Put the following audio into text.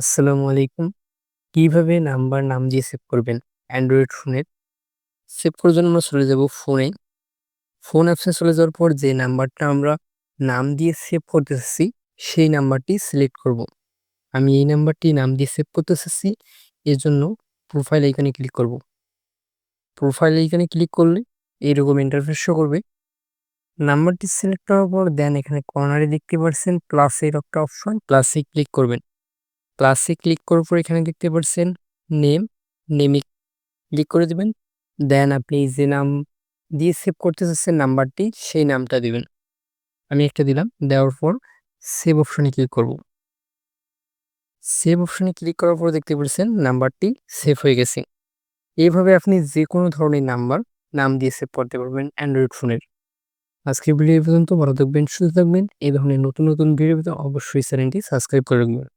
আসসালামু আলাইকুম। কীভাবে নাম্বার নাম দিয়ে সেভ করবেন অ্যান্ড্রয়েড ফোনের? সেভ করার জন্য আমরা চলে যাব ফোনে। ফোন অ্যাপসে চলে যাওয়ার পর যে নাম্বারটা আমরা নাম দিয়ে সেভ করতে চাচ্ছি সেই নাম্বারটি সিলেক্ট করব। আমি এই নাম্বারটি নাম দিয়ে সেভ করতে চাচ্ছি এজন্য প্রোফাইল আইকনে ক্লিক করব। প্রোফাইল আইকনে ক্লিক করলে এইরকম ইন্টারফেস শো করবে। নাম্বারটি সিলেক্ট করার পর দেন এখানে কর্নারে দেখতে পাচ্ছেন প্লাসের একটা অপশন প্লাসে ক্লিক করবেন। প্লাসে ক্লিক করার পর এখানে দেখতে পাচ্ছেন নেম নেমে ক্লিক করে দিবেন। দেন আপনি যে নাম দিয়ে সেভ করতে চাচ্ছেন নাম্বারটি সেই নামটা দিবেন। আমি একটা দিলাম, দেওয়ার পর সেভ অপশনে ক্লিক করব। সেভ অপশনে ক্লিক করার পর দেখতে পাচ্ছেন নাম্বারটি সেভ হয়ে গেছে। এইভাবে আপনি যে কোনো ধরনের নাম্বার নাম দিয়ে সেভ করতে পারবেন অ্যান্ড্রয়েড ফোনের আজকের ভিডিও পর্যন্ত, ভালো থাকবেন, সুস্থ থাকবেন। এই ধরনের নতুন নতুন ভিডিও অবশ্যই চ্যানেলটি সাবস্ক্রাইব করে রাখবেন।